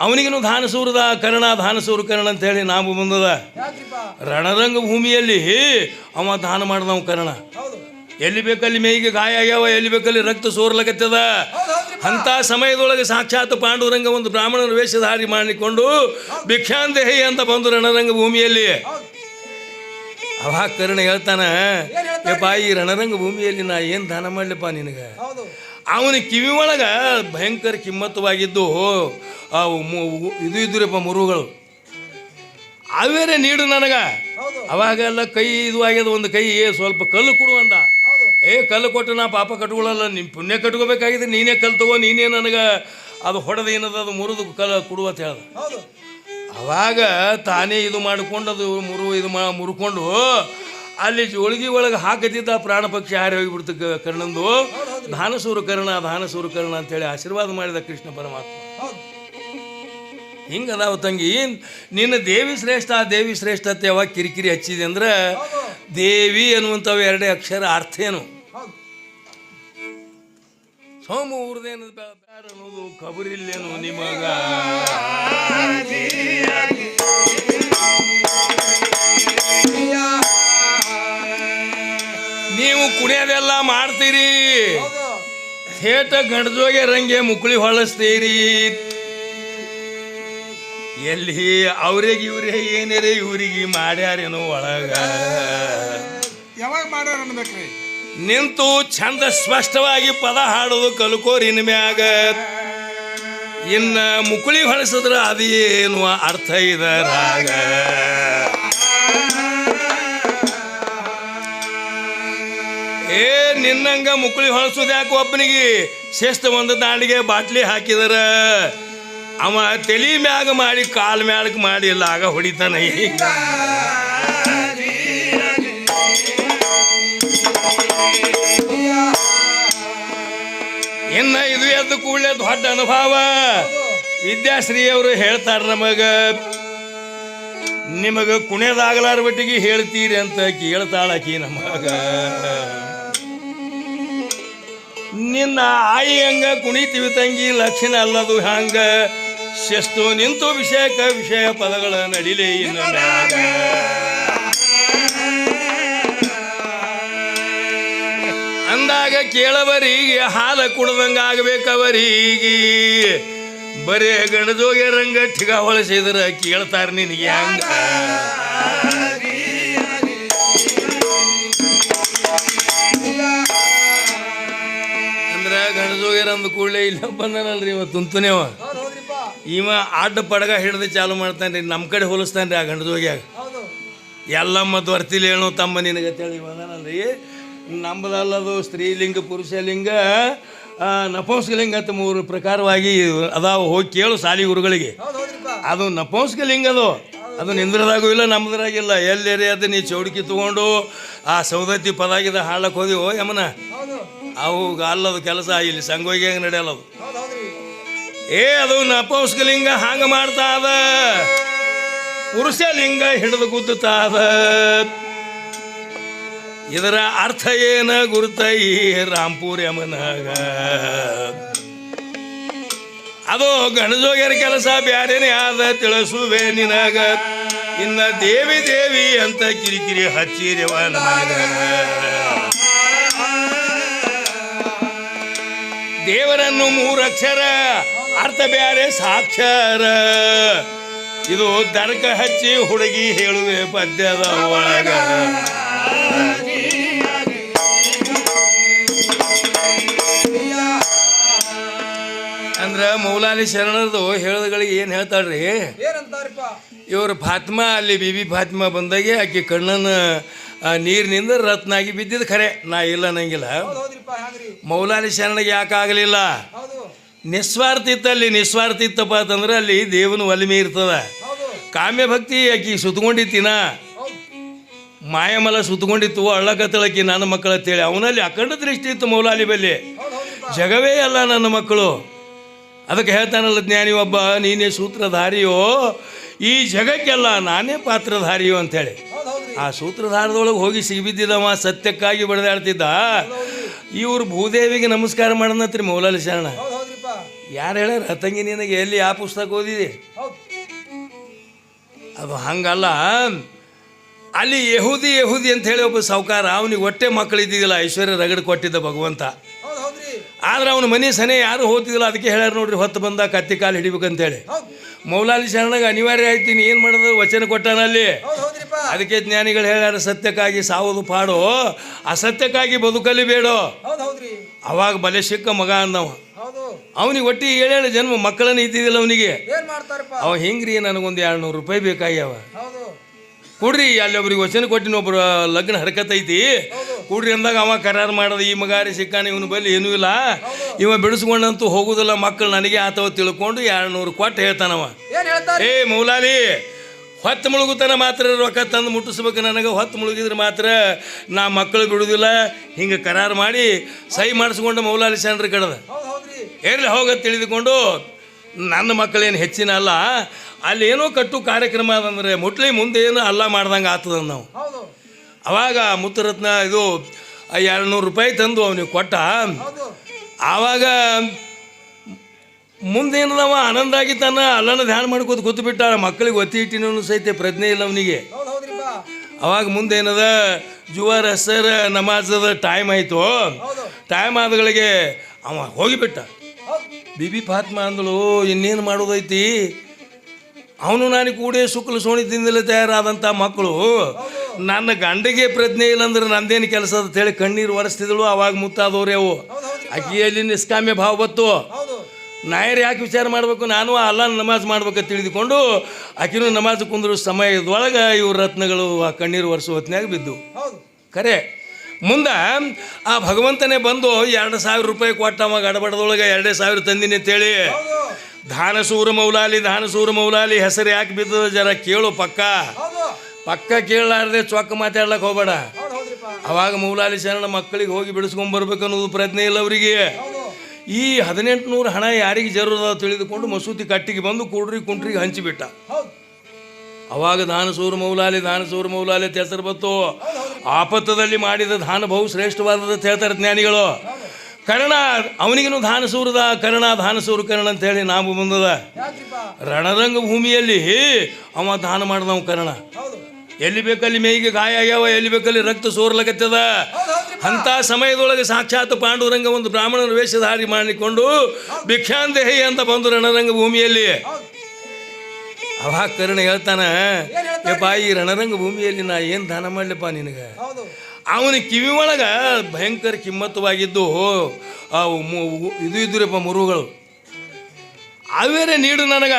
ಅವನಿಗನು ಧಾನಸೂರದ ಕರ್ಣ ಧಾನಸೂರ ಕರ್ಣ ಅಂತ ಹೇಳಿ ನಾವು ಬಂದದ. ರಣರಂಗ ಭೂಮಿಯಲ್ಲಿ ಅವ ದಾನ ಮಾಡ್ದವ ಕರ್ಣ. ಎಲ್ಲಿ ಬೇಕಲ್ಲಿ ಮೇಯಿಗೆ ಗಾಯ ಆಗ್ಯಾವ ಎಲ್ಲಿ ಬೇಕಲ್ಲಿ ರಕ್ತ ಸೋರ್ಲಕತ್ತದ. ಅಂಥ ಸಮಯದೊಳಗೆ ಸಾಕ್ಷಾತ್ ಪಾಂಡುರಂಗ ಒಂದು ಬ್ರಾಹ್ಮಣನ ವೇಷಧಾರಿ ಮಾಡಿಕೊಂಡು ಭಿಕ್ಷಾಂದೇಹಿ ಅಂತ ಬಂದು ರಣರಂಗ ಭೂಮಿಯಲ್ಲಿ. ಅವಾಗ ಕರ್ಣ ಹೇಳ್ತಾನ? ಯಪ್ಪ ಈ ರಣರಂಗ ಭೂಮಿಯಲ್ಲಿ ನಾ ಏನು ದಾನ ಮಾಡ್ಲಪ್ಪ ನಿನಗೆ? ಅವನ ಕಿವಿ ಒಳಗೆ ಭಯಂಕರ ಕಿಮ್ಮತ್ತವಾಗಿದ್ದು ಇದು ಇದ್ರಪ್ಪ ಮುರುಗಳು. ಅವೇರೆ ನೀಡು ನನಗ. ಅವಾಗೆಲ್ಲ ಕೈ ಇದು ಆಗ್ಯದ ಒಂದು ಕೈ ಸ್ವಲ್ಪ ಕಲ್ಲು ಕೊಡು ಅಂದ. ಏ ಕಲ್ಲು ಕೊಟ್ಟು ನಾ ಪಾಪ ಕಟ್ಕೊಳ್ಳಲ್ಲ ನಿಮ್ಮ ಪುಣ್ಯ ಕಟ್ಕೋಬೇಕಾಗಿದೆ ನೀನೇ ಕಲ್ ತಗೋ ನೀನೇ ನನಗೆ ಅದು ಹೊಡೆದು ಏನದ ಅದು ಮುರಿದು ಕಲ್ ಕೊಡು ಅಂತ ಹೇಳ್ದ. ಅವಾಗ ತಾನೇ ಇದು ಮಾಡಿಕೊಂಡು ಅದು ಮುರು ಇದು ಮಾ ಮುರ್ಕೊಂಡು ಅಲ್ಲಿ ಜೋಳಿಗೆ ಒಳಗೆ ಹಾಕತಿದ್ದ ಪ್ರಾಣ ಪಕ್ಷಿ ಹಾರಿ ಹೋಗಿಬಿಡ್ತು ಕರ್ಣಂದು. ಧಾನಸೂರು ಕರ್ಣ ಧಾನಸೂರು ಕರ್ಣ ಅಂತೇಳಿ ಆಶೀರ್ವಾದ ಮಾಡಿದ ಕೃಷ್ಣ ಪರಮಾತ್ಮ. ಹೌದು ಹಿಂಗದಾವ ತಂಗಿ. ನಿನ್ನ ದೇವಿ ಶ್ರೇಷ್ಠ, ಆ ದೇವಿ ಶ್ರೇಷ್ಠತೆ ಯಾವಾಗ ಕಿರಿಕಿರಿ ಹಚ್ಚಿದೆ ಅಂದ್ರೆ ದೇವಿ ಅನ್ನುವಂಥವು ಎರಡೇ ಅಕ್ಷರ ಅರ್ಥ ಏನು? ಹೌದು ಸೋಮ ಊರ್ದೇನು ಬ್ಯಾರ ಅನ್ನೋದು ಕಬರಿಲ್ಲೇನು ನಿಮಗ? ನೀವು ಕುಣಿಯೋದೆಲ್ಲ ಮಾಡ್ತೀರಿ. ಥೇಟ ಗಂಡಜೋಗೆ ರಂಗೆ ಮುಕುಳಿ ಹೊಳಸ್ತೀರಿ. ಎಲ್ಲಿ ಅವ್ರಿಗೆ ಇವ್ರಿಗೆ ಏನೇರೇ ಇವ್ರಿಗೆ ಮಾಡ್ಯಾರೇನೋ ಒಳಗ. ಯಾವಾಗ ಮಾಡ್ಯಾರ ಅನ್ಬೇಕ್ರಿ ನಿಂತು ಚಂದ ಸ್ಪಷ್ಟವಾಗಿ ಪದ ಹಾಡೋದು ಕಲ್ಕೋರಿ ಮ್ಯಾಗ. ಇನ್ನ ಮುಕುಳಿ ಹೊಳಸಿದ್ರ ಅದೇನು ಅರ್ಥ ಇದರಾಗ ಏ ನಿನ್ನಂಗ ಮುಕುಳಿ ಹೊಳಸೋದು ಯಾಕೆ ಒಬ್ಬನಿಗೆ ಶಿಸ್ತು ಒಂದು ದಾಂಡಿಗೆ ಬಾಟ್ಲಿ ಹಾಕಿದರ. ಅವ ತಲಿ ಮ್ಯಾಗ ಮಾಡಿ, ಕಾಲ್ ಮ್ಯಾಲಕ್ಕೆ ಮಾಡಿ ಆಗ ಹೊಡಿತಾನ ಇನ್ನ ಇದು ಎದ್ದು ಕೂಡಲೇ ದೊಡ್ಡ ಅನುಭವ. ವಿದ್ಯಾಶ್ರೀ ಅವರು ಹೇಳ್ತಾರ ನಮಗ, ನಿಮಗ ಕುಣಿಯದಾಗಲಾರ ಬಟ್ಟಿಗೆ ಹೇಳ್ತೀರಿ ಅಂತ ಕೇಳ್ತಾಳಕಿ ನಮಗ. ನಿನ್ನ ಆಯಿ ಹಂಗ ಕುಣಿತೀವಿ ತಂಗಿ, ಲಕ್ಷಣ ಅಲ್ಲದು ಹಂಗ ಶಿಸ್ತು ನಿಂತು ವಿಷಯಕ ವಿಷಯ ಪದಗಳ ನಡಿಲಿ ಇನ್ನು ಮ್ಯಾಗ. ಅಂದಾಗ ಕೇಳವರಿಗೆ ಹಾಲ ಕುಡ್ದಂಗ ಆಗ್ಬೇಕವರಿಗೆ ಬರೇ ಗಣಜೋಗೆ ರಂಗ ಠಿಗ ಹೊಳಸಿದ್ರ ಕೇಳ್ತಾರ ನಿನಗೆ ಹಂಗ. ಅಂದ್ರೆ ಗಣಜೋಗೆ ಅಂದ ಕೂಡಲೇ ಇಲ್ಲ ಬಂದನಲ್ರಿ ಇವತ್ತು ತುಂತುನೇವ ಇವ ಅಡ್ಡ ಪಡಗ ಹಿಡಿದು ಚಾಲು ಮಾಡ್ತಾನೆ ರೀ ನಮ್ಮ ಕಡೆ ಹೋಲಿಸ್ತಾನ್ರಿ ಆ ಗಂಡದೋಗ್ಯಾಗ ಎಲ್ಲ ಮತ್ತು ವರ್ತಿಲಿ ಹೇಳೋ ತಮ್ಮ ನಿನಗೆ ತೇಳಿ ಬಂದನಲ್ರಿ ನಮ್ಮದಲ್ಲದು ಸ್ತ್ರೀಲಿಂಗ ಪುರುಷಲಿಂಗ ನಪುಂಸಕಲಿಂಗ ಅಂತ ಮೂರು ಪ್ರಕಾರವಾಗಿ ಅದಾವ ಹೋಗಿ ಕೇಳು ಸಾಲಿ ಗುರುಗಳಿಗೆ. ಅದು ನಪುಂಸಕಲಿಂಗ ಅದು. ಅದು ನಿಂದ್ರದಾಗೂ ಇಲ್ಲ ನಮ್ಮದ್ರಾಗಿಲ್ಲ ಎಲ್ಲೇರಿ ಅದು ನೀ ಚೌಡಿಕಿ ತಗೊಂಡು ಆ ಸೌದತ್ತಿ ಪದಾಗಿದ ಹಾಳಕ್ಕೆ ಹೋದಿವೋ ಯಮನ? ಅವು ಅಲ್ಲದು ಕೆಲಸ ಇಲ್ಲಿ ಸಂಗೋಗಿ ಹೆಂಗೆ ನಡೆಯಲ್ಲ ಅದು ಏ, ಅದು ನಪುಂಸಕಲಿಂಗ ಹಾಂಗ ಮಾಡ್ತಾ ಅದ ಪುರುಷ ಲಿಂಗ ಹಿಡಿದು ಗುದ್ದುತ್ತಾ ಅದ ಇದರ ಅರ್ಥ ಏನ ಗುರುತೈ ರಾಮ್ಪುರ್ ಯಮನಾಗ? ಅದು ಗಣಜೋಗ್ಯರ ಕೆಲಸ ಬ್ಯಾರೇನೇ ಆದ ತಿಳಿಸುವೆ ನಿನಗ. ಇನ್ನ ದೇವಿ ದೇವಿ ಅಂತ ಕಿರಿಕಿರಿ ಹಚ್ಚಿರವ ನಾಗ ದೇವರನ್ನು ಮೂರಕ್ಷರ ಅರ್ಥ ಬೇರೆ ಸಾಕ್ಷರ. ಇದು ದರ್ಕ ಹಚ್ಚಿ ಹುಡುಗಿ ಹೇಳುವೆ ಪದ್ಯದ ಒಳಗ. ಅಂದ್ರ ಮೌಲಾಲಿ ಶರಣರದು ಹೇಳೋದ್ಗಳಿಗೆ ಏನು ಹೇಳ್ತಾಳ್ರಿ? ರೀ ಇವ್ರ ಫಾತ್ಮಾ ಅಲ್ಲಿ ಬಿಬಿ ಫಾತ್ಮಾ ಬಂದಾಗೆ ಆಕೆ ಕಣ್ಣನ ನೀರಿನಿಂದ ರತ್ನಾಗಿ ಬಿದ್ದಿದ್ದು ಖರೆ. ನಾ ಇಲ್ಲ ನಂಗಿಲ್ಲ ಮೌಲಾಲಿ ಶರಣಗೆ ಯಾಕೆ ಆಗಲಿಲ್ಲ ನಿಸ್ವಾರ್ಥಿತ್ತಪ್ಪ ನಿಸ್ವಾರ್ಥ ನಿಸ್ವಾರ್ಥ ಇತ್ತಪ್ಪ ಅಂತಂದ್ರೆ ಅಲ್ಲಿ ದೇವನ ಒಲಿಮೆ ಇರ್ತದ. ಕಾಮ್ಯ ಭಕ್ತಿ ಆಕಿ ಸುತ್ಕೊಂಡಿತ್ತಿನ. ಮಾಯಮಲ ಸುತ್ಕೊಂಡಿತ್ತು ಅಳ್ಳಕತ್ತಳಕಿ ನನ್ನ ಮಕ್ಕಳು ಅಂತೇಳಿ ಅವನಲ್ಲಿ ಅಖಂಡ ದೃಷ್ಟಿ ಇತ್ತು ಮೌಲಾಲಿ ಬಲ್ಲಿ. ಜಗವೇ ಅಲ್ಲ ನನ್ನ ಮಕ್ಕಳು. ಅದಕ್ಕೆ ಹೇಳ್ತಾನಲ್ಲ ಜ್ಞಾನಿ ಒಬ್ಬ ನೀನೇ ಸೂತ್ರಧಾರಿಯೋ? ಈ ಜಗಕ್ಕೆಲ್ಲ ನಾನೇ ಪಾತ್ರಧಾರಿಯೋ ಅಂಥೇಳಿ. ಆ ಸೂತ್ರಧಾರದೊಳಗೆ ಹೋಗಿ ಸಿಗಿಬಿದ್ದಿದ್ದವ ಸತ್ಯಕ್ಕಾಗಿ ಬಡದಾಡ್ತಿದ್ದ. ಇವರು ಭೂದೇವಿಗೆ ನಮಸ್ಕಾರ ಮಾಡನತ್ರಿ ಮೌಲಾಲಿ ಶರಣ. ಯಾರು ಹೇಳ್ಯಾರ? ತಂಗಿ, ನಿನಗೆ ಎಲ್ಲಿ ಆ ಪುಸ್ತಕ ಓದಿದೆ? ಅದು ಹಂಗಲ್ಲ. ಅಲ್ಲಿ ಯಹೂದಿ ಯಹೂದಿ ಅಂತ ಹೇಳಿ ಒಬ್ಬ ಸಾವುಕಾರ, ಅವನಿಗೆ ಒಟ್ಟೆ ಮಕ್ಕಳು ಇದ್ದಿದ್ದಿಲ್ಲ ಐಶ್ವರ್ಯ ರಗಡ್ ಕೊಟ್ಟಿದ್ದ ಭಗವಂತ. ಆದ್ರೆ ಅವನ ಮನೆ ಸನೆ ಯಾರು ಹೋಗ್ತಿದ್ದಿಲ್ಲ, ಅದಕ್ಕೆ ಹೇಳ್ಯಾರ ನೋಡ್ರಿ, ಹೊತ್ತು ಬಂದ ಕತ್ತಿ ಕಾಲು ಹಿಡಿಬೇಕಂತೇಳಿ. ಮೌಲಾಲಿ ಶರಣಗೆ ಅನಿವಾರ್ಯ ಆಯ್ತು, ನೀನು ಏನು ಮಾಡೋದು ವಚನ ಕೊಟ್ಟನಲ್ಲಿ ಅದಕ್ಕೆ ಜ್ಞಾನಿಗಳು ಹೇಳ್ಯಾರ, ಸತ್ಯಕ್ಕಾಗಿ ಸಾವುದು ಪಾಡು, ಅಸತ್ಯಕ್ಕಾಗಿ ಬದುಕಲಿ ಬೇಡೋ. ಅವಾಗ ಬಲೆ ಸಿಕ್ಕ ಮಗ ಅಂದವ. ಅವನಿಗೆ ಒಟ್ಟಿಗೆ ಏಳೇಳು ಜನ್ಮ ಮಕ್ಕಳನ್ನ ಇದ್ದಿದ್ದಿಲ್ಲ ಅವನಿಗೆ. ಅವ ಹಿಂಗ್ರಿ ನನಗೊಂದು ಎರಡು ನೂರು ರೂಪಾಯಿ ಬೇಕಾಗ್ಯಾವ ಕೊಡ್ರಿ ಅಲ್ಲಿ ಒಬ್ರಿಗೆ ವಚನ ಕೊಟ್ಟಿನ ಒಬ್ರು ಲಗ್ನ ಹರಕತ್ ಐತಿ. ಕೊಡ್ರಿ ಅಂದಾಗ ಅವ ಕರಾರು ಮಾಡೋದು ಈ ಮಗಾರಿ ಸಿಕ್ಕಾನ ಇವನು ಬಲ್ಲಿ ಏನೂ ಇಲ್ಲ. ಇವ ಬಿಡಿಸ್ಕೊಂಡಂತೂ ಹೋಗುದಿಲ್ಲ ಮಕ್ಕಳು ನನಗೆ ಆತವ ತಿಳ್ಕೊಂಡು ಎರಡು ನೂರು ಕೊಟ್ಟು ಹೇಳ್ತಾನವ. ಏ ಮೌಲಾಲಿ ಹೊತ್ತು ಮುಳುಗುತನ ಮಾತ್ರ ರೊಕ್ಕ ತಂದು ಮುಟ್ಟಿಸ್ಬೇಕು ನನಗೆ. ಹೊತ್ತು ಮುಳುಗಿದ್ರೆ ಮಾತ್ರ ನಾ ಮಕ್ಕಳು ಬಿಡುವುದಿಲ್ಲ ಹಿಂಗೆ ಕರಾರು ಮಾಡಿ ಸಹಿ ಮಾಡಿಸ್ಕೊಂಡು ಮೌಲಾಲಿ ಶರಣರ ಕಡದ. ಎಲ್ಲಿ ಹೋಗ ತಿಳಿದುಕೊಂಡು ನನ್ನ ಮಕ್ಕಳೇನು ಹೆಚ್ಚಿನ ಅಲ್ಲ. ಅಲ್ಲಿ ಏನೋ ಕಟ್ಟು ಕಾರ್ಯಕ್ರಮ ಅದಂದ್ರೆ ಮುಟ್ಲಿ ಮುಂದೆ ಏನು ಅಲ್ಲ ಮಾಡ್ದಂಗೆ ಆಗ್ತದ ನಾವು. ಅವಾಗ ಮುತ್ತರತ್ನ ಇದು ಎರಡು ನೂರು ರೂಪಾಯಿ ತಂದು ಅವನಿಗೆ ಕೊಟ್ಟ. ಆವಾಗ ಮುಂದೇನದವ? ಆನಂದ ತನ್ನ ಅಲ್ಲನ ಧ್ಯಾನ ಮಾಡ್ಕೋತ ಕೂತು ಬಿಟ್ಟ ಮಕ್ಕಳಿಗೆ ಒತ್ತಿ ಇಟ್ಟಿನೂ ಸಹಿತ ಪ್ರಜ್ಞೆ ಇಲ್ಲ ಅವನಿಗೆ. ಅವಾಗ ಮುಂದೇನದ? ಜುವಾರ ಸರ್ ನಮಾಜದ ಟೈಮ್ ಆಯಿತು. ಟೈಮ್ ಆದಗಳಿಗೆ ಅವ ಹೋಗಿಬಿಟ್ಟ. ಬಿಬಿ ಫಾತ್ಮ ಅಂದಳು ಇನ್ನೇನು ಮಾಡೋದೈತಿ? ಅವನು ನಾನು ಕೂಡೇ ಶುಕ್ಲ ಸೋಣಿದಿಂದಲೇ ತಯಾರಾದಂಥ ಮಕ್ಕಳು. ನನ್ನ ಗಂಡಿಗೆ ಪ್ರಜ್ಞೆ ಇಲ್ಲಂದ್ರೆ ನಂದೇನು ಕೆಲಸ ಅಂತ ಹೇಳಿ ಕಣ್ಣೀರು ಒರೆಸ್ತಿದಳು ಅವಾಗ ಮುತ್ತಾದವ್ರೆ ಅವು. ಅಕ್ಕಿಯಲ್ಲಿ ನಿಷ್ಕಾಮ್ಯ ಭಾವ ಬತ್ತು ನಾಯರು ಯಾಕೆ ವಿಚಾರ ಮಾಡಬೇಕು? ನಾನು ಅಲ್ಲ ನಮಾಜ್ ಮಾಡ್ಬೇಕು ತಿಳಿದುಕೊಂಡು ಆಕಿನ ನಮಾಜ್ ಕುಂದ್ರ ಸಮಯದೊಳಗೆ ಇವ್ರ ರತ್ನಗಳು ಆ ಕಣ್ಣೀರು ವರ್ಷ ಹೊತ್ತಿನಾಗ ಬಿದ್ದು. ಖರೆ. ಮುಂದೆ ಆ ಭಗವಂತನೇ ಬಂದು ಎರಡು ಸಾವಿರ ರೂಪಾಯಿ ಕೊಟ್ಟವ ಗಡಬಡದೊಳಗೆ ಎರಡೇ ಸಾವಿರ ತಂದಿನಿ ಅಂತೇಳಿ ಧಾನಸೂರ ಮೌಲಾಲಿ ಧಾನಸೂರ ಮೌಲಾಲಿ ಹೆಸರು ಯಾಕೆ ಬಿದ್ದದ ಜರ ಕೇಳು ಪಕ್ಕ. ಪಕ್ಕ ಕೇಳಲಾರ್ದೆ ಚೊಕ್ಕ ಮಾತಾಡ್ಲಕ್ಕೆ ಹೋಗ್ಬೇಡ. ಅವಾಗ ಮೌಲಾಲಿ ಶರಣ ಮಕ್ಕಳಿಗೆ ಹೋಗಿ ಬಿಡಿಸ್ಕೊಂಡ್ ಬರ್ಬೇಕು ಅನ್ನೋದು ಪ್ರಜ್ಞೆ ಇಲ್ಲ ಅವರಿಗೆ. ಈ ಹದಿನೆಂಟು ನೂರು ಹಣ ಯಾರಿಗೆ ಜರೂರದ ತಿಳಿದುಕೊಂಡು ಮಸೂತಿ ಕಟ್ಟಿಗೆ ಬಂದು ಕುಡ್ರಿ ಕುಂಟ್ರಿಗೆ ಹಂಚಿಬಿಟ್ಟ. ಅವಾಗ ದಾನಸೂರು ಮೌಲಾಲಿ ದಾನಸೂರು ಮೌಲಾಲಿ ಅಂತ ಹೆಸರು ಬಂತು. ಆಪತ್ತದಲ್ಲಿ ಮಾಡಿದ ದಾನ ಬಹು ಶ್ರೇಷ್ಠವಾದದ್ದು ಹೇಳ್ತಾರೆ ಜ್ಞಾನಿಗಳು. ಕರ್ಣ ಅವನಿಗೂ ಧಾನಸೂರದ ಕರ್ಣ ಧಾನಸೂರ ಕರ್ಣ ಅಂತ ಹೇಳಿ ನಾವು ಬಂದದ. ರಣರಂಗ ಭೂಮಿಯಲ್ಲಿ ಅವ ದಾನ ಮಾಡಿದವ ಕರ್ಣ. ಎಲ್ಲಿ ಬೇಕಲ್ಲಿ ಮೇಯಿಗೆ ಗಾಯ ಆಗ್ಯಾವ, ಎಲ್ಲಿ ಬೇಕಲ್ಲಿ ರಕ್ತ ಸೋರ್ಲಕತ್ತದ. ಅಂಥ ಸಮಯದೊಳಗೆ ಸಾಕ್ಷಾತ್ ಪಾಂಡುರಂಗ ಒಂದು ಬ್ರಾಹ್ಮಣನ ವೇಷಧಾರಿ ಮಾಡಿಕೊಂಡು ಭಿಕ್ಷಾಂದೇಹಿ ಅಂತ ಬಂದು ರಣರಂಗ ಭೂಮಿಯಲ್ಲಿ. ಹೌದು ಅವಾಗ ಕರ್ಣ ಹೇಳ್ತಾನ? ಯಪ್ಪ ಈ ರಣರಂಗ ಭೂಮಿಯಲ್ಲಿ ನಾ ಏನು ದಾನ ಮಾಡಲಿಪ್ಪ ನಿನಗೆ? ಅವನ ಕಿವಿ ಒಳಗೆ ಭಯಂಕರ ಕಿಮ್ಮತ್ತವಾಗಿದ್ದು ಇದು ಇದ್ರಪ್ಪ ಮುರುಗಳು. ಅವೇರೆ ನೀಡು ನನಗ.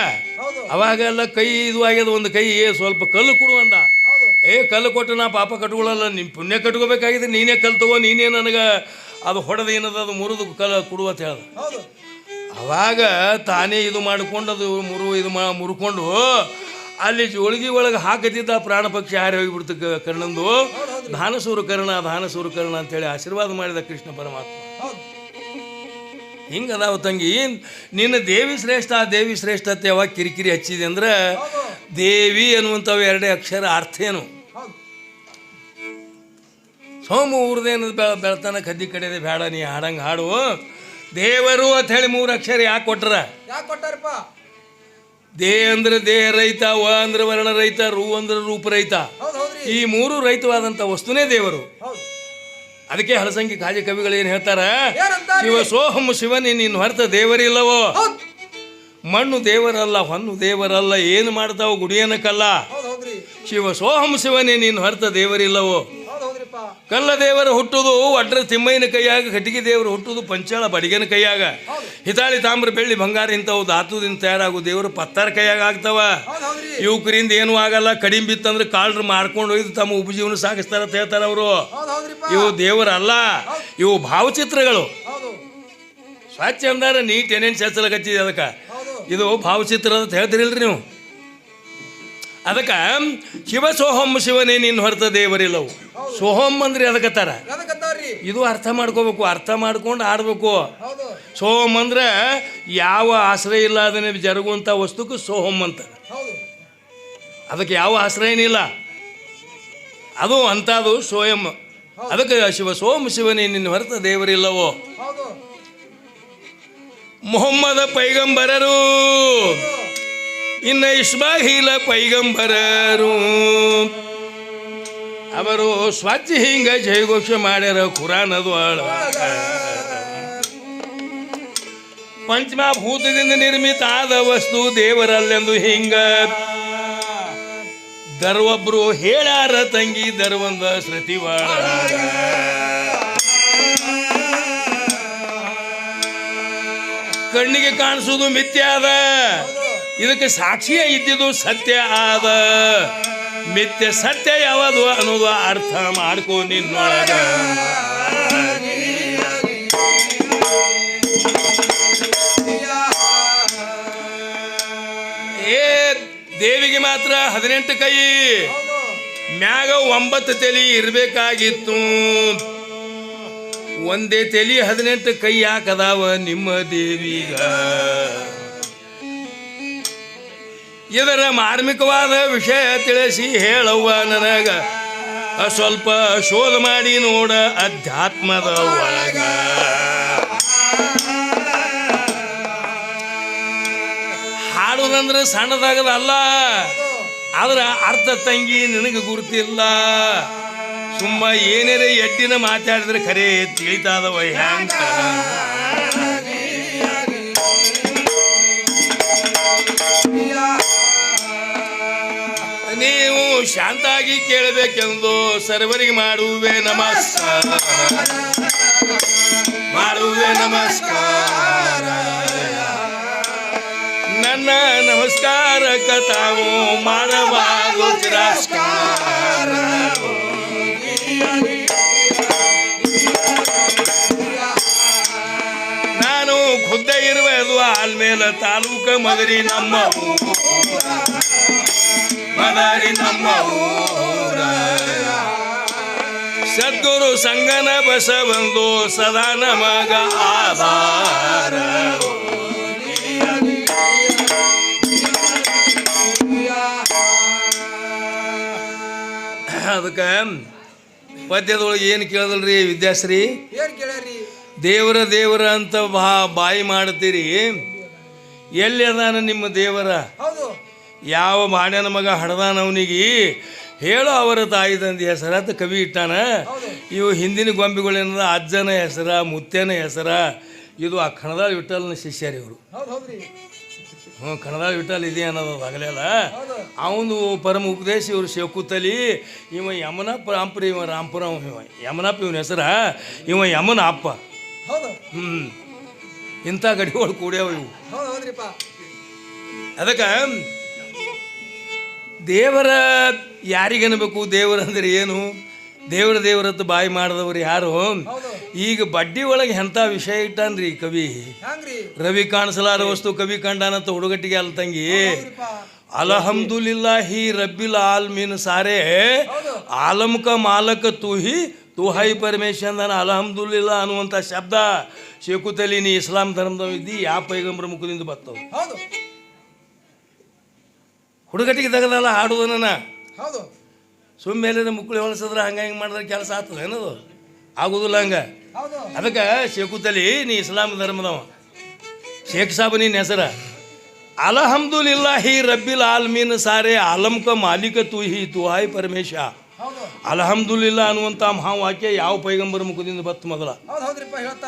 ಅವಾಗೆಲ್ಲ ಕೈ ಇದು ಆಗ್ಯದ ಒಂದು ಕೈ ಸ್ವಲ್ಪ ಕಲ್ಲು ಕೊಡು ಅಂದ. ಏ ಕಲ್ಲು ಕೊಟ್ಟು ನಾ ಪಾಪ ಕಟ್ಕೊಳ್ಳಲ್ಲ ನಿಮ್ಮ ಪುಣ್ಯ ಕಟ್ಕೋಬೇಕಾಗಿದೆ ನೀನೇ ಕಲ್ ತಗೋ ನೀನೇ ನನಗೆ ಅದು ಹೊಡೆದು ಏನದ ಅದು ಮುರಿದು ಕಲ್ ಕೊಡು ಅಂತ ಹೇಳ್ದ. ಅವಾಗ ತಾನೇ ಇದು ಮಾಡಿಕೊಂಡು ಅದು ಮುರು ಇದು ಮಾ ಮುರ್ಕೊಂಡು ಅಲ್ಲಿ ಜೋಳಿಗೆ ಒಳಗೆ ಹಾಕತಿದ್ದ ಪ್ರಾಣ ಪಕ್ಷಿ ಹಾರಿ ಹೋಗಿಬಿಡ್ತು ಕರ್ಣಂದು. ಧಾನಸೂರು ಕರ್ಣ ಧಾನಸೂರು ಕರ್ಣ ಅಂತೇಳಿ ಆಶೀರ್ವಾದ ಮಾಡಿದ ಕೃಷ್ಣ ಪರಮಾತ್ಮ. ಹೌದು. ಹಿಂಗದಾವ ತಂಗಿ ನಿನ್ನ ದೇವಿ ಶ್ರೇಷ್ಠ ಆ ದೇವಿ ಶ್ರೇಷ್ಠತೆ ಯಾವಾಗ ಕಿರಿಕಿರಿ ಹಚ್ಚಿದೆ ಅಂದ್ರೆ ದೇವಿ ಅನ್ನುವಂಥವು ಎರಡೇ ಅಕ್ಷರ ಅರ್ಥ ಏನು? ಹೌದು. ಸೋಮು ಊರ್ದೇನು ಬೆಳ ಬೆಳ್ತಾನ ಕದ್ದಿ ಕಡೆಯದೆ ಬೇಡ ನೀ ಹಾಡಂಗೆ ಹಾಡು. ದೇವರು ಅಂತ ಹೇಳಿ ಮೂರು ಅಕ್ಷರ ಯಾಕೆ ಕೊಟ್ರ? ಯಾಕೆ ಕೊಟ್ಟಾರಪ್ಪ? ದೇ ಅಂದ್ರೆ ದೇಹ ರೈತ ವ ಅಂದ್ರೆ ವರ್ಣ ರೈತ ರು ಅಂದ್ರೆ ರೂಪ ರೈತ. ಈ ಮೂರು ರೈತವಾದಂಥ ವಸ್ತುನೇ ದೇವರು. ಅದಕ್ಕೆ ಹಲಸಂಖ್ಯೆ ಕಾಜಿ ಕವಿಗಳು ಏನು ಹೇಳ್ತಾರ? ಶಿವ ಸೋಹಂ ಶಿವನೇ ನೀನು ಹೊರತ ದೇವರಿಲ್ಲವೋ? ಮಣ್ಣು ದೇವರಲ್ಲ ಹೊನ್ನು ದೇವರಲ್ಲ ಏನು ಮಾಡ್ತಾವ ಗುಡಿಯನಕ್ಕಲ್ಲ ಶಿವ ಸೋಹಂ ಶಿವನೇ ನೀನು ಹೊರತ ದೇವರಿಲ್ಲವೋ? ಕಲ್ಲ ದೇವರ ಹುಟ್ಟುದು ಒಡ್ರ ತಿಮ್ಮಯ್ಯನ ಕೈಯಾಗ ಕಟ್ಟಿಗೆ ದೇವರು ಹುಟ್ಟುದು ಪಂಚಾಳ ಬಡಿಗೆನ ಕೈಯಾಗ. ಹಿತಾಳಿ ತಾಮ್ರ ಬೆಳ್ಳಿ ಬಂಗಾರ ಇಂಥವು ಧಾತುದಿಂದ ತಯಾರಾಗು ದೇವರು ಪತ್ತಾರ ಕೈಯಾಗ ಆಗ್ತಾವ. ಯುವಕರಿಂದ ಏನೂ ಆಗಲ್ಲ ಕಡಿಮೆ ಬಿತ್ತಂದ್ರೆ ಕಾಳ್ರು ಮಾರ್ಕೊಂಡು ಒಯ್ದು ತಮ್ಮ ಉಪಜೀವನ ಸಾಗಿಸ್ತಾರ ಅಂತ ಹೇಳ್ತಾರೆ ಅವರು. ಇವು ದೇವರಲ್ಲ ಇವು ಭಾವಚಿತ್ರಗಳು. ಸ್ವಚ್ಛ ಅಂದಾರ ನೀಟ್ ಏನೇನು ಸೇರ್ಸಲಕತ್ತಿದೆ ಅದಕ್ಕೆ. ಇದು ಭಾವಚಿತ್ರ ಅಂತ ಹೇಳ್ತೀರಿಲ್ರಿ ನೀವು? ಅದಕ್ಕೆ ಶಿವ ಸೋಹಂ ಶಿವನೇ ನಿನ್ನ ಹೊರತ ದೇವರಿಲ್ಲವು. ಸೋಹಂ ಅಂದ್ರೆ ಅದಕ್ಕತ್ತಾರ ಇದು ಅರ್ಥ ಮಾಡ್ಕೋಬೇಕು ಅರ್ಥ ಮಾಡ್ಕೊಂಡು ಆಡ್ಬೇಕು. ಸೋಹಂ ಅಂದ್ರೆ ಯಾವ ಆಶ್ರಯ ಇಲ್ಲದನೆ ಜರುಗುವಂಥ ವಸ್ತುಕ್ಕೆ ಸೋಹಂ ಅಂತ. ಅದಕ್ಕೆ ಯಾವ ಆಶ್ರಯನಿಲ್ಲ ಅದು ಅಂಥದ್ದು ಸೋಯಂ ಅದಕ್ಕೆ ಶಿವ ಸೋಮ ಶಿವನೇ ನಿನ್ನ ಹೊರತ ದೇವರಿಲ್ಲವೋ? ಮೊಹಮ್ಮದ ಪೈಗಂಬರರು. ಇನ್ನು ಇಸ್ಮಾಹಿಲ ಪೈಗಂಬರರು. ಅವರು ಸ್ವಚ್ಛ ಹಿಂಗ ಜಯಘೋಷ ಮಾಡ್ಯಾರ ಕುರಾನ್ ಅದು ಕುರಾನದು ಪಂಚಮಭೂತದಿಂದ ನಿರ್ಮಿತ ಆದ ವಸ್ತು ದೇವರಲ್ಲೆಂದು ಹಿಂಗ. ದರ್ವೊಬ್ರು ಹೇಳ್ಯಾರ ತಂಗಿ ದರ್ವಂದ ಸೃತಿವಾಳ. ಕಣ್ಣಿಗೆ ಕಾಣಿಸೋದು ಮಿಥ್ಯ ಅದ ಇದಕ್ಕೆ ಸಾಕ್ಷಿಯೇ ಇದ್ದಿದ್ದು ಸತ್ಯ ಆದ. ಮಿಥ್ಯ ಸತ್ಯ ಯಾವುದು ಅನ್ನೋದು ಅರ್ಥ ಮಾಡ್ಕೋ ನಿನ್ನೊಳಗ. ಏ ದೇವಿಗೆ ಮಾತ್ರ ಹದಿನೆಂಟು ಕೈ. ಮ್ಯಾಗ ಒಂಬತ್ತು ತೆಲಿ ಇರಬೇಕಾಗಿತ್ತು. ಒಂದೇ ತೆಲಿ ಹದಿನೆಂಟು ಕೈ ಯಾಕದಾವ ನಿಮ್ಮ ದೇವಿಗ. ಇದರ ಮಾರ್ಮಿಕವಾದ ವಿಷಯ ತಿಳಿಸಿ ಹೇಳವ್ವ ನನಗ. ಸ್ವಲ್ಪ ಶೋಧ ಮಾಡಿ ನೋಡ ಅಧ್ಯಾತ್ಮದ ಒಳಗ. ಹಾಡುದಂದ್ರೆ ಸಣ್ಣದಾಗದಲ್ಲ. ಆದ್ರ ಅರ್ಥ ತಂಗಿ ನಿನಗೆ ಗುರುತಿಲ್ಲ. ಸುಮ್ಮ ಏನೇರೆ ಎಟ್ಟಿನ ಮಾತಾಡಿದ್ರೆ ಖರೆ ತಿಳಿತಾದವ ಹ್ಯಾಂಗ ನೀವು ಶಾಂತಾಗಿ ಕೇಳಬೇಕೆಂದು ಸರ್ವರಿಗೆ ಮಾಡುವೆ ನಮಸ್ಕಾರ. ಮಾಡುವೆ ನಮಸ್ಕಾರ. ನನ್ನ ನಮಸ್ಕಾರ ತಾವು ಮಾಡಬಾರದು ತಿರಸ್ಕಾರ ನಾನು ಖುದ್ದ ಇರುವುದು ಆಲ್ಮೇಲ ತಾಲೂಕ ಮದರಿ ನಮ್ಮ. ಮದರಿ ನಮ್ಮ. ಸದ್ಗುರು ಸಂಗನ ಬಸವಂದು ಸದಾ ನಮಗ ಆಧಾರ ಅದಕ್ಕೆ ಪದ್ಯದೊಳಗೆ ಏನು ಕೇಳದಲ್ರಿ ವಿದ್ಯಾಶ್ರೀ? ಏನ್ ಕೇಳ್ರಿ ದೇವರ ದೇವರ ಅಂತ ಬಾ ಬಾಯಿ ಮಾಡ್ತೀರಿ. ಎಲ್ಲಿ ಅದಾನ ನಿಮ್ಮ ದೇವರ? ಹೌದು. ಯಾವ ಮಾಡ್ಯಾನ ಮಗ ಹಡ್ದಾನ ಅವನಿಗೆ? ಹೇಳೋ ಅವರ ತಾಯಿ ತಂದೆ ಹೆಸರ ಅಂತ ಕವಿ ಇಟ್ಟಾನ. ಇವು ಹಿಂದಿನ ಗೊಂಬೆಗಳೇನದ ಅಜ್ಜನ ಹೆಸರ ಮುತ್ಯನ ಹೆಸರ. ಇದು ಆ ಕಣದಾಳ ವಿಠಲನ ಶಿಷ್ಯರಿ ಇವರು ಹೌದು ಹ್ಞೂ ಕಣದಾಳ ವಿಠಲ್ ಇದೆ ಅನ್ನೋದು ಆಗಲೆಲ್ಲ ಹೌದು ಅವನು ಪರಮ ಉಪದೇಶ ಇವರು ಶೇಕುತಲಿ ಇವ ಯಮನ ರಾಂಪುರ ಇವ ರಾಂಪುರ ಅವ ಇವ ಯಮನಪ್ಪ ಇವನ ಹೆಸರ ಇವ ಯಮನ ಅಪ್ಪ ಹ್ಞೂ ಇಂಥ ಗಡಿಗಳು ಕೂಡ್ಯಾವ ಇವು. ಅದಕ್ಕೆ ದೇವರ ಯಾರಿಗನ್ಬೇಕು? ದೇವರಂದ್ರೆ ಏನು? ದೇವರ ದೇವರತ್ತು ಬಾಯಿ ಮಾಡಿದವರು ಯಾರು? ಈಗ ಬಡ್ಡಿ ಒಳಗೆ ಎಂಥ ವಿಷಯ ಇಟ್ಟಾನ್ರಿ ಕವಿ? ರವಿ ಕಾಣಿಸಲಾರ ವಸ್ತು ಕವಿ ಕಂಡಾನಂತ ಹುಡುಗಟ್ಟಿಗೆ ಅಲ್ಲ ತಂಗಿ. ಅಲ್ಹಮ್ದುಲಿಲ್ಲಾಹಿ ರಬ್ಬಿಲ್ ಆಲ್ಮೀನ್ ಸಾರೆ. ಆಲಮ್ಕ ಮಾಲಕ ತೂಹಿ ಹಿ ಪರಮೇಶ್ ಅಲಹಮದುಲ್ಲಾ ಪರಮೇಶ್ವರನ ಅಲ್ಹಮ್ದುಲಿಲ್ಲಾ ಅನ್ನುವಂಥ ಶಬ್ದ ಶೇಕುತಲಿ ನೀ ಇಸ್ಲಾಂ ಧರ್ಮದವ ಇದ್ದಿ ಯಾವ ಪೈಗಂಬರ ಮುಖದಿಂದ ಬರ್ತವೆ ಹುಡುಗಟ್ಟಿಗೆ ತೆಗದಲ್ಲ ಹಾಡುವುದನ್ನ ಹೌದು. ಸುಮ್ಮೇಲೆ ಮುಕ್ಕಳಿ ಹೊಲಸಿದ್ರೆ ಹಂಗೆ ಹಿಂಗೆ ಮಾಡಿದ್ರೆ ಕೆಲಸ ಆಗ್ತದೆ ಏನದು ಆಗುದಿಲ್ಲ ಹಂಗೆ. ಅದಕ್ಕೆ ಶೇಕುತಲಿ ನೀ ಇಸ್ಲಾಂ ಧರ್ಮದವ. ಶೇಖ್ ಸಾಬ್ ನಿನ್ನ ಹೆಸರ. ಹಿ ರಬ್ಬಿಲ್ ಆಲ್ಮೀನ್ ಸಾರೆ ಆಲಂಕ ಮಾಲೀಕ ತೂ ಹಿ ತು ಹಾಯ್ ಪರಮೇಶ. ಹೌದು. ಇಲ್ಲ ಅನ್ನುವಂಥ ಮಹಾವಾಕ್ಯ ಯಾವ ಪೈಗಂಬರ ಮುಖದಿಂದ ಬತ್ತು ಮೊದಲ?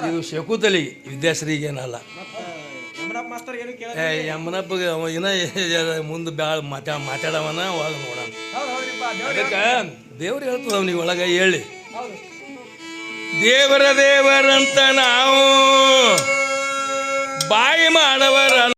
ಇದು ಶಕುತಲಿ ವಿದ್ಯಾಶ್ರೀಗೇನಲ್ಲ ಯಮನಪ್ಪ ಯಮನಪ್ಪಗೆ ಇನ್ನ ಮುಂದೆ ಬ್ಯಾಳ ಮಾತಾ ಮಾತಾಡವನ ಅವಾಗ ನೋಡೋಣ. ಅದಕ್ಕೆ ದೇವ್ರು ಹೇಳ್ತದ ಅವ್ನಿಗೆ ಒಳಗೆ ಹೇಳಿ. ದೇವರ ದೇವರಂತ ನಾವು ಬಾಯಿ ಮಾಡವ